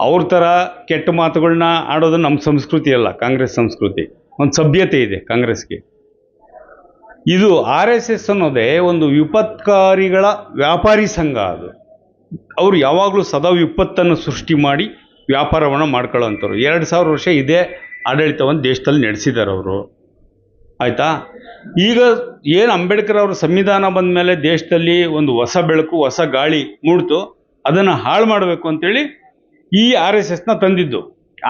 ಅವ್ರ ಥರ ಕೆಟ್ಟ ಮಾತುಗಳನ್ನ ಆಡೋದು ನಮ್ಮ ಸಂಸ್ಕೃತಿ ಅಲ್ಲ, ಕಾಂಗ್ರೆಸ್ ಸಂಸ್ಕೃತಿ. ಒಂದು ಸಭ್ಯತೆ ಇದೆ ಕಾಂಗ್ರೆಸ್ಗೆ. ಇದು ಆರ್ ಎಸ್ ಎಸ್ ಅನ್ನೋದೇ ಒಂದು ವಿಪತ್ಕಾರಿಗಳ ವ್ಯಾಪಾರಿ ಸಂಘ ಅದು. ಅವರು ಯಾವಾಗಲೂ ಸದಾ ವಿಪತ್ತನ್ನು ಸೃಷ್ಟಿ ಮಾಡಿ ವ್ಯಾಪಾರವನ್ನು ಮಾಡ್ಕೊಳ್ಳೋವಂಥವ್ರು ಎರಡು ಸಾವಿರ ವರ್ಷ ಇದೇ ಆಡಳಿತವನ್ನು ದೇಶದಲ್ಲಿ ನಡೆಸಿದ್ದಾರೆ ಅವರು. ಆಯಿತಾ? ಈಗ ಏನು ಅಂಬೇಡ್ಕರ್ ಅವರು ಸಂವಿಧಾನ ಬಂದ ಮೇಲೆ ದೇಶದಲ್ಲಿ ಒಂದು ಹೊಸ ಬೆಳಕು, ಹೊಸ ಗಾಳಿ ಮೂಡ್ತು, ಅದನ್ನು ಹಾಳು ಮಾಡಬೇಕು ಅಂತೇಳಿ ಈ ಆರ್ ಎಸ್ ಎಸ್ನ ತಂದಿದ್ದು.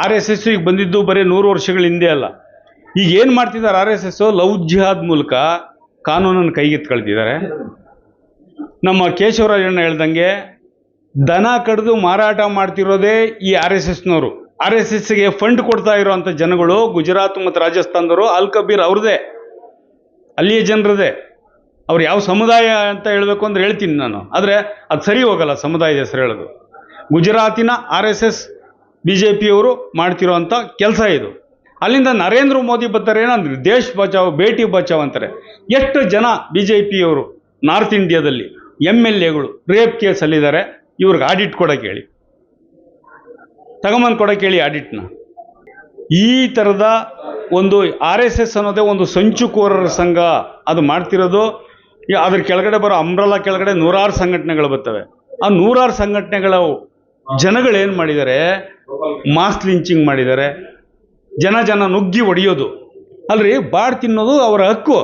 ಆರ್ ಎಸ್ ಎಸ್ ಈಗ ಬಂದಿದ್ದು ಬರೀ ನೂರು ವರ್ಷಗಳ ಹಿಂದೆ ಅಲ್ಲ. ಈಗ ಏನು ಮಾಡ್ತಿದ್ದಾರೆ R S S love jihad ಮೂಲಕ ಕಾನೂನನ್ನು ಕೈಗೆತ್ಕೊಳ್ತಿದ್ದಾರೆ ನಮ್ಮ ಕೇಶವರಾಜಣ್ಣ ಹೇಳ್ದಂಗೆ, ದನ ಕಡಿದು ಮಾರಾಟ ಮಾಡ್ತಿರೋದೇ ಈ ಆರ್ ಎಸ್ ಎಸ್ನವರು ಆರ್ ಎಸ್ ಎಸ್ಗೆ ಫಂಡ್ ಕೊಡ್ತಾ ಇರೋವಂಥ ಜನಗಳು ಗುಜರಾತ್ ಮತ್ತು ರಾಜಸ್ಥಾನದವರು, ಅಲ್ ಕಬೀರ್ ಅವ್ರದೇ. ಅಲ್ಲಿಯ ಜನರದೇ. ಅವ್ರು ಯಾವ ಸಮುದಾಯ ಅಂತ ಹೇಳಬೇಕು ಅಂದ್ರೆ ಹೇಳ್ತೀನಿ ನಾನು. ಆದರೆ ಅದು ಸರಿ ಹೋಗಲ್ಲ ಸಮುದಾಯದ ಹೆಸರು ಹೇಳೋದು. ಗುಜರಾತಿನ R S S B J ಪಿಯವರು ಮಾಡ್ತಿರೋವಂಥ ಕೆಲಸ ಇದು. ಅಲ್ಲಿಂದ ನರೇಂದ್ರ ಮೋದಿ ಬರ್ತಾರೆ ಏನಂದ್ರೆ, ದೇಶ್ ಬಚಾವ್, ಬೇಟಿ ಬಚಾವ್ ಅಂತಾರೆ. ಎಷ್ಟು ಜನ ಬಿ ಜೆ ಪಿಯವರು ನಾರ್ತ್ ಇಂಡಿಯಾದಲ್ಲಿ ಎಂ ಎಲ್ ಎಗಳು ರೇಪ್ ಕೇಸ್ ಅಲ್ಲಿದ್ದಾರೆ, ಇವ್ರಿಗೆ ಆಡಿಟ್ ಕೊಡೋಕೆ ಹೇಳಿ. ತಗೊಂಬಂದು ಕೊಡೋಕೆ ಹೇಳಿ ಆಡಿಟ್ನ. ಈ ಥರದ ಒಂದು ಆರ್ ಎಸ್ ಎಸ್ ಅನ್ನೋದೇ ಒಂದು ಸಂಚುಕೋರರ ಸಂಘ ಅದು ಮಾಡ್ತಿರೋದು. ಅದ್ರ ಕೆಳಗಡೆ ಬರೋ ಅಂಬ್ರಲಾ ಕೆಳಗಡೆ ನೂರಾರು ಸಂಘಟನೆಗಳು ಬರ್ತವೆ. ಆ ನೂರಾರು ಸಂಘಟನೆಗಳ ಜನಗಳು ಏನು ಮಾಡಿದ್ದಾರೆ? ಮಾಸ್ ಲಿಂಚಿಂಗ್ ಮಾಡಿದ್ದಾರೆ. ಜನ ಜನ ನುಗ್ಗಿ ಒಡೆಯೋದು ಅಲ್ರಿ, ಬಾಡ್ ತಿನ್ನೋದು ಅವರ ಹಕ್ಕು.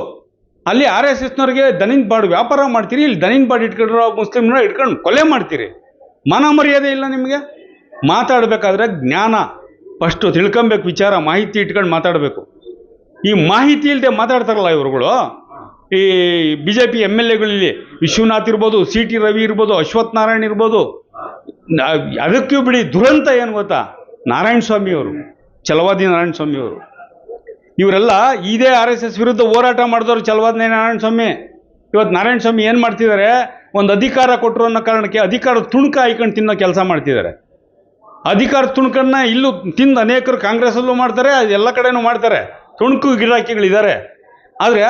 ಅಲ್ಲಿ ಆರ್ ಎಸ್ ಎಸ್ನವ್ರಿಗೆ ದನಿನ್ ಬಾಡ್ ವ್ಯಾಪಾರ ಮಾಡ್ತೀರಿ, ಇಲ್ಲಿ ದನಿನ್ ಬಾಡ್ ಇಟ್ಕೊಂಡಿರೋ ಮುಸ್ಲಿಮ್ನ ಇಟ್ಕೊಂಡು ಕೊಲೆ ಮಾಡ್ತೀರಿ. ಮಾನ ಮರ್ಯಾದೆ ಇಲ್ಲ ನಿಮಗೆ? ಮಾತಾಡಬೇಕಾದ್ರೆ ಜ್ಞಾನ. ಫಸ್ಟು ತಿಳ್ಕೊಬೇಕು, ವಿಚಾರ, ಮಾಹಿತಿ ಇಟ್ಕೊಂಡು ಮಾತಾಡಬೇಕು. ಈ ಮಾಹಿತಿ ಇಲ್ಲದೆ ಮಾತಾಡ್ತಾರಲ್ಲ ಇವರುಗಳು? ಈ B J P M L ಎಗಳಲ್ಲಿ Vishwanath ಇರ್ಬೋದು, ಸಿ ಟಿ ರವಿ ಇರ್ಬೋದು ಅಶ್ವಥ್ ನಾರಾಯಣ್ ಇರ್ಬೋದು ಅದಕ್ಕೂ ಬಿಡಿ, ದುರಂತ ಏನು ಗೊತ್ತಾ? ನಾರಾಯಣ ಸ್ವಾಮಿ ಅವರು ಛಲವಾದಿ ನಾರಾಯಣ ಸ್ವಾಮಿ ಅವರು ಇವರೆಲ್ಲ ಇದೇ ಆರ್ ಎಸ್ ಎಸ್ ವಿರುದ್ಧ ಹೋರಾಟ ಮಾಡಿದವರು ಚಲವಾದಿ ನಾರಾಯಣ ಸ್ವಾಮಿ. ಇವತ್ತು ನಾರಾಯಣ ಸ್ವಾಮಿ ಏನು ಮಾಡ್ತಿದ್ದಾರೆ? ಒಂದು ಅಧಿಕಾರ ಕೊಟ್ಟರು ಅನ್ನೋ ಕಾರಣಕ್ಕೆ ಅಧಿಕಾರ ತುಣುಕ ಹಾಯ್ಕೊಂಡು ತಿನ್ನೋ ಕೆಲಸ ಮಾಡ್ತಿದ್ದಾರೆ. ಅಧಿಕಾರ ತುಣುಕನ್ನ ಇಲ್ಲೂ ತಿಂದು ಅನೇಕರು ಕಾಂಗ್ರೆಸಲ್ಲೂ ಮಾಡ್ತಾರೆ, ಎಲ್ಲ ಕಡೆನೂ ಮಾಡ್ತಾರೆ. ತುಣುಕು ಗಿರಾಕಿಗಳಿದ್ದಾರೆ ಆದರೆ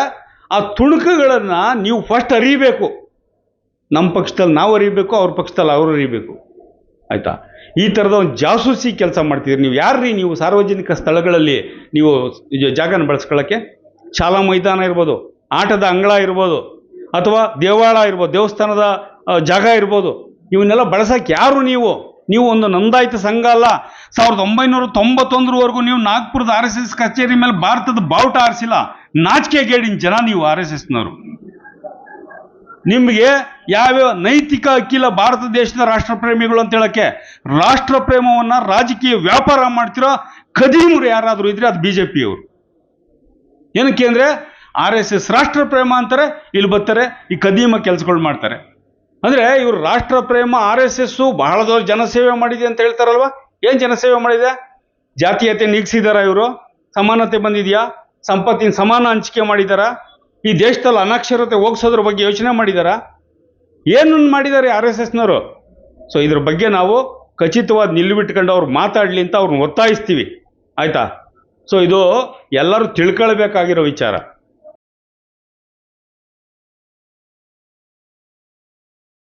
ಆ ತುಣುಕುಗಳನ್ನು ನೀವು ಫಸ್ಟ್ ಅರಿಬೇಕು. ನಮ್ಮ ಪಕ್ಷದಲ್ಲಿ ನಾವು ಅರಿಬೇಕು, ಅವ್ರ ಪಕ್ಷದಲ್ಲಿ ಅವರು ಅರಿಬೇಕು. ಆಯಿತಾ? ಈ ಥರದ ಒಂದು ಜಾಸೂಸಿ ಕೆಲಸ ಮಾಡ್ತಿದ್ದೀರಿ ನೀವು ಯಾರ್ರೀ? ನೀವು ಸಾರ್ವಜನಿಕ ಸ್ಥಳಗಳಲ್ಲಿ ನೀವು ಜಾಗನ ಬಳಸ್ಕೊಳ್ಳೋಕ್ಕೆ? ಶಾಲಾ ಮೈದಾನ ಇರ್ಬೋದು, ಆಟದ ಅಂಗಳ ಇರ್ಬೋದು, ಅಥವಾ ದೇವಾಳ ಇರ್ಬೋದು, ದೇವಸ್ಥಾನದ ಜಾಗ ಇರ್ಬೋದು. ಇವನ್ನೆಲ್ಲ ಬಳಸೋಕ್ಕೆ ಯಾರು ನೀವು? ನೀವು ಒಂದು ನೋಂದಾಯಿತ ಸಂಘ ಅಲ್ಲ. ಸಾವಿರದ ಒಂಬೈನೂರ ತೊಂಬತ್ತೊಂದರವರೆಗೂ ನೀವು ನಾಗ್ಪುರದ ಆರ್ ಎಸ್ ಎಸ್ ಕಚೇರಿ ಮೇಲೆ ಭಾರತದ ಬಾವುಟ ಆರಿಸಿಲ್ಲ. ನಾಚಿಕೆ ಗೇಡಿನ ಜನ ನೀವು ಆರ್ ಎಸ್ ಎಸ್ನವರು. ನಿಮಗೆ ಯಾವ್ಯಾವ ನೈತಿಕ ಅಕ್ಕಿಲ್ಲ ಭಾರತ ದೇಶದ ರಾಷ್ಟ್ರ ಪ್ರೇಮಿಗಳು ಅಂತ ಹೇಳಕ್ಕೆ ರಾಷ್ಟ್ರಪ್ರೇಮವನ್ನ ರಾಜಕೀಯ ವ್ಯಾಪಾರ ಮಾಡ್ತಿರೋ ಕದೀಮರು ಯಾರಾದರೂ ಇದ್ರೆ ಅದು ಬಿ ಜೆ ಪಿಯವರು ಏನಕ್ಕೆ ಅಂದರೆ ಆರ್ ಎಸ್ ಎಸ್ ರಾಷ್ಟ್ರ ಪ್ರೇಮ ಅಂತಾರೆ, ಇಲ್ಲಿ ಬರ್ತಾರೆ, ಈ ಕದೀಮ ಕೆಲಸಗಳು ಮಾಡ್ತಾರೆ. ಅಂದರೆ ಇವರು ರಾಷ್ಟ್ರ ಪ್ರೇಮ, ಆರ್ ಎಸ್ ಎಸ್ಸು ಬಹಳ ದೊಡ್ಡ ಜನಸೇವೆ ಮಾಡಿದೆ ಅಂತ ಹೇಳ್ತಾರಲ್ವಾ? ಏನು ಜನಸೇವೆ ಮಾಡಿದೆ? ಜಾತೀಯತೆ ನೀಗಿಸಿದಾರ ಇವರು? ಸಮಾನತೆ ಬಂದಿದೆಯಾ? ಸಂಪತ್ತಿನ ಸಮಾನ ಹಂಚಿಕೆ ಮಾಡಿದಾರಾ? ಈ ದೇಶದಲ್ಲಿ ಅನಕ್ಷರತೆ ಹೋಗ್ಸೋದ್ರ ಬಗ್ಗೆ ಯೋಚನೆ ಮಾಡಿದಾರ? ಏನು ಮಾಡಿದ್ದಾರೆ ಆರ್ ಎಸ್ ಎಸ್ನವರು? ಸೊ ಇದ್ರ ಬಗ್ಗೆ ನಾವು ಖಚಿತವಾದ ನಿಲ್ಲುಬಿಟ್ಕೊಂಡು ಅವ್ರು ಮಾತಾಡಲಿ ಅಂತ ಅವ್ರನ್ನ ಒತ್ತಾಯಿಸ್ತೀವಿ. ಆಯಿತಾ? ಸೊ ಇದು ಎಲ್ಲರೂ ತಿಳ್ಕೊಳ್ಬೇಕಾಗಿರೋ ವಿಚಾರ.